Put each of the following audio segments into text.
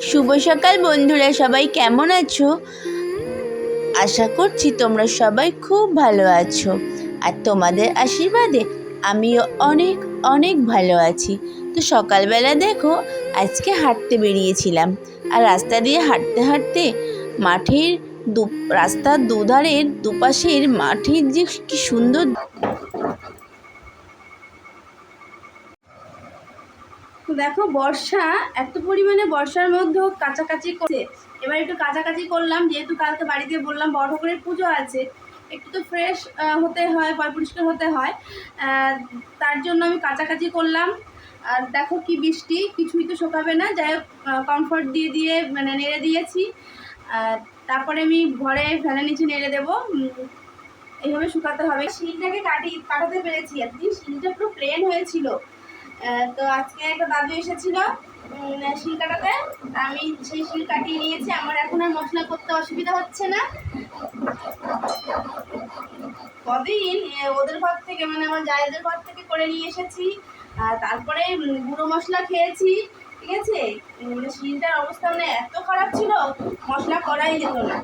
শুভ সকাল বন্ধুরা, সবাই কেমন আছো? আশা করছি তোমরা সবাই খুব ভালো আছো। আর তোমাদের আশীর্বাদে আমিও অনেক অনেক ভালো আছি। তো সকালবেলা দেখো, আজকে হাঁটতে বেরিয়েছিলাম। আর রাস্তা দিয়ে হাঁটতে হাঁটতে মাঠের দু, রাস্তার দুধারের দুপাশের মাঠের যে কি সুন্দর দেখো বর্ষা, এত পরিমাণে বর্ষার মধ্যেও কাছাকাছি করছে। এবার একটু কাছাকাছি করলাম, যেহেতু কালকে বাড়িতে বললাম বড় ঠাকুরের পুজো আছে, একটু তো ফ্রেশ হতে হয় পরিষ্কার হতে হয়। তার জন্য আমি কাছাকাছি করলাম। আর দেখো কি বৃষ্টি, কিছুই তো শোকাবে না। যাই হোক কমফর্ট দিয়ে দিয়ে মানে নেড়ে দিয়েছি। আর তারপরে আমি ঘরে ফ্যানের নিচে নেড়ে দেবো। এইভাবে শুকাতে হবে। শিলটাকে কাটি কাটাতে পেরেছি। এতদিন শিলটা পুরো প্লেন হয়েছিল। তো আজকে একটা দাদু এসেছিল শিল কাটাতে। আমি সেই শিল কাটিয়ে নিয়েছি, আমার এখন আর মশলা করতে অসুবিধা হচ্ছে না। কদিন ওদের ঘর থেকে মানে আমার জায়েদের ঘর থেকে করে নিয়ে এসেছি। আর তারপরে গুঁড়ো মশলা খেয়েছি, ঠিক আছে? মানে শিলটার অবস্থা মানে এত খারাপ ছিল, মশলা করাই যেত না।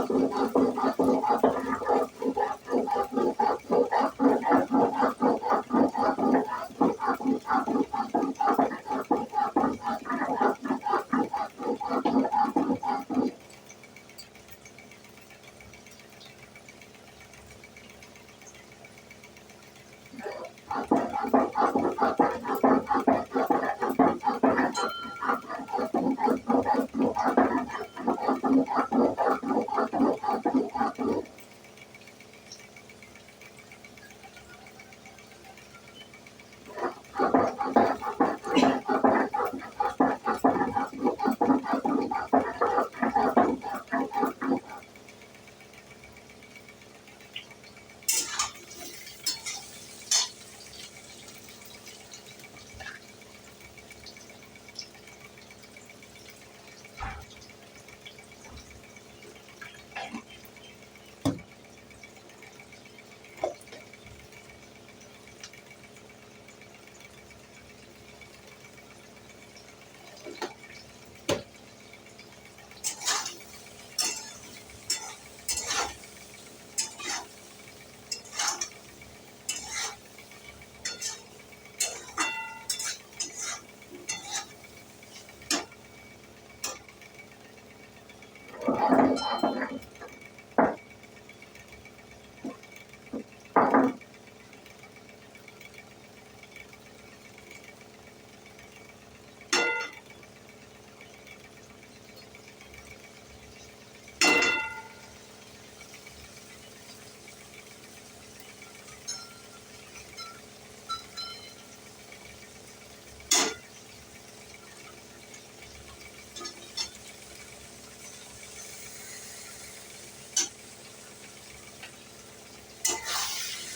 あっ。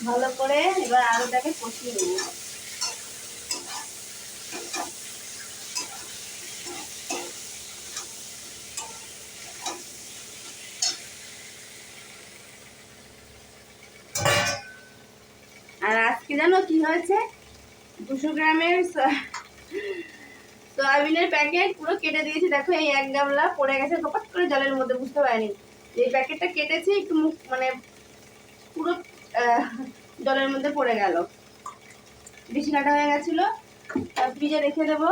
ভালো করে এবার আলুটাকে কষিয়ে নেব। আর আজকে জানো কি হয়েছে? দুশো গ্রামের সয়াবিনের প্যাকেট পুরো কেটে দিয়েছি। দেখো এই এক গামলা পড়ে গেছে কপাট করে জলের মধ্যে বুঝতে পারিনি। এই প্যাকেটটা কেটেছি, একটু মুখ মানে পুরো জলের মধ্যে পড়ে গেল। বেশি কাটা হয়ে গেছিল। ফ্রিজে রেখে দেবো।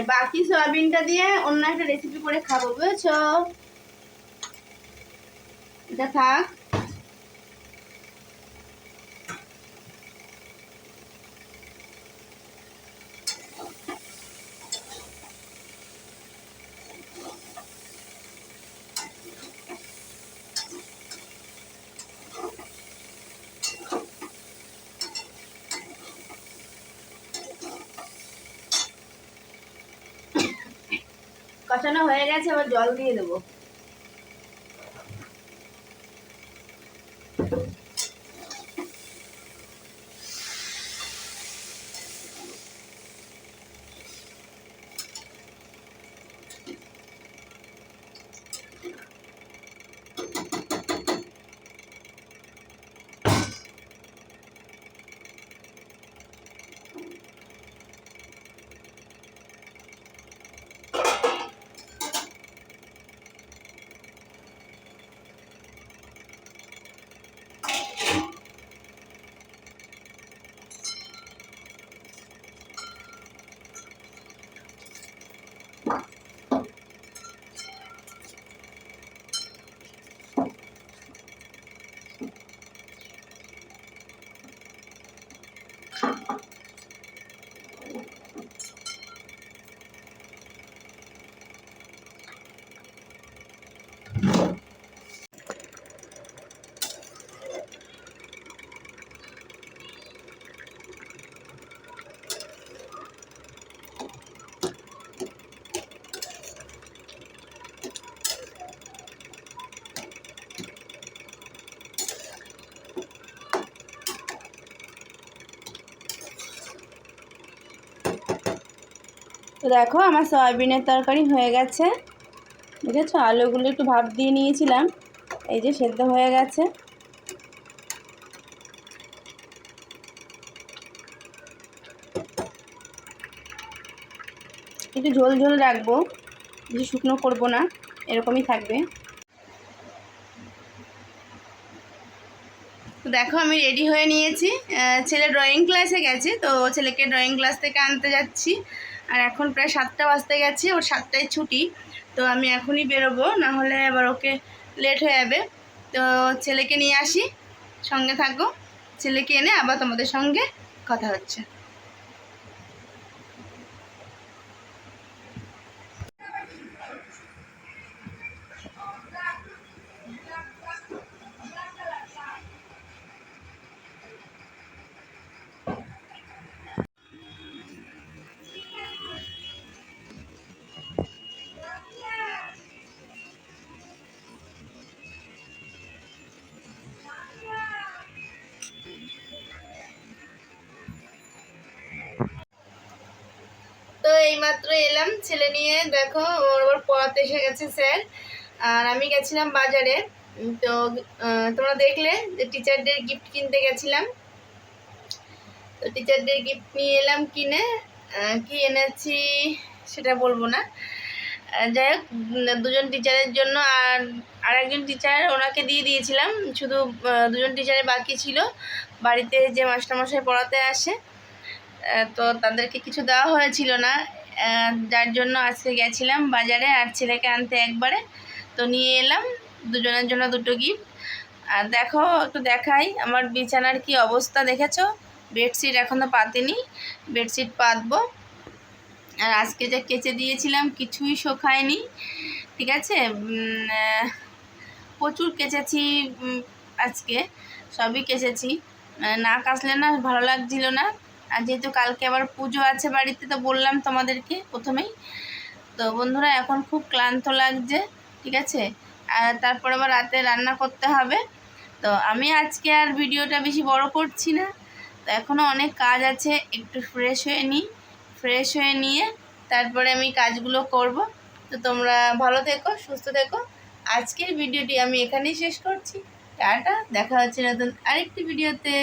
আর বাকি সয়াবিনটা দিয়ে অন্য একটা রেসিপি করে খাব বুঝেছ? এটা থাক। কষানো হয়ে গেছে এবার জল দিয়ে দেবো। তো দেখো আমার সয়াবিনের তরকারি হয়ে গেছে। দেখেছ? আলুগুলো একটু ভাপ দিয়ে নিয়েছিলাম। এই যে সেদ্ধ হয়ে গেছে। একটু ঝোল ঝোল রাখব। বেশি শুকনো করব না। এরকমই থাকবে। দেখো আমি রেডি হয়ে নিয়েছি। ছেলে ড্রয়িং ক্লাসে গেছে, তো ছেলেকে ড্রয়িং ক্লাস থেকে আনতে যাচ্ছি। আর এখন প্রায় সাতটা বাজতে গেছে, ওর সাতটায় ছুটি। তো আমি এখনই বেরোবো, না হলে আবার ওকে লেট হয়ে যাবে। তো ছেলেকে নিয়ে আসি, সঙ্গে থাকো। ছেলেকে এনে আবার তোমাদের সঙ্গে কথা হচ্ছে। এইমাত্র এলাম। ছেলে নিয়ে দেখো, ওর ওর পড়াতে এসে গেছে স্যার। আর আমি গেছিলাম বাজারে। তো তোমরা দেখলে যে টিচারদের গিফট কিনতে গেছিলাম। তো টিচারদের গিফট নিয়ে এলাম কিনে। কি এনেছি সেটা বলব না। যাই হোক দুজন টিচারের জন্য আর আর একজন টিচার ওনাকে দিয়ে দিয়েছিলাম। শুধু দুজন টিচারের বাকি ছিল। বাড়িতে যে মাস্টারমশাই পড়াতে আসে তো তাদেরকে কিছু দেওয়া হয়েছিল না। যার জন্য আজকে গেছিলাম বাজারে আর ছেলেকে আনতে একবারে। তো নিয়ে এলাম, দুজনের জন্য দুটো গিফট আর দেখো, একটু দেখাই, আমার বিছানার কি অবস্থা দেখেছ? বেডশিট এখনও পাতিনি, বেডশিট পাতবো। আর আজকে যা কেচে দিয়েছিলাম, কিছুই শোখায়নি ঠিক আছে? প্রচুর কেচেছি আজকে, সবই কেচেছি। না কাচলে না, ভালো লাগছিল না। আর যেহেতু কালকে আবার পুজো আছে বাড়িতে, তো বললাম তোমাদেরকে প্রথমেই। তো বন্ধুরা, এখন খুব ক্লান্ত লাগছে, ঠিক আছে? আর তারপর আবার রাতে রান্না করতে হবে। তো আমি আজকে আর ভিডিওটা বেশি বড় করছি না। তো এখনও অনেক কাজ আছে, একটু ফ্রেশ হয়ে নিই। ফ্রেশ হয়ে নিয়ে তারপরে আমি কাজগুলো করব। তো তোমরা ভালো থেকো, সুস্থ থেকো। আজকের ভিডিওটি আমি এখানেই শেষ করছি। টাটা, দেখা হচ্ছে নতুন আরেকটি ভিডিওতে।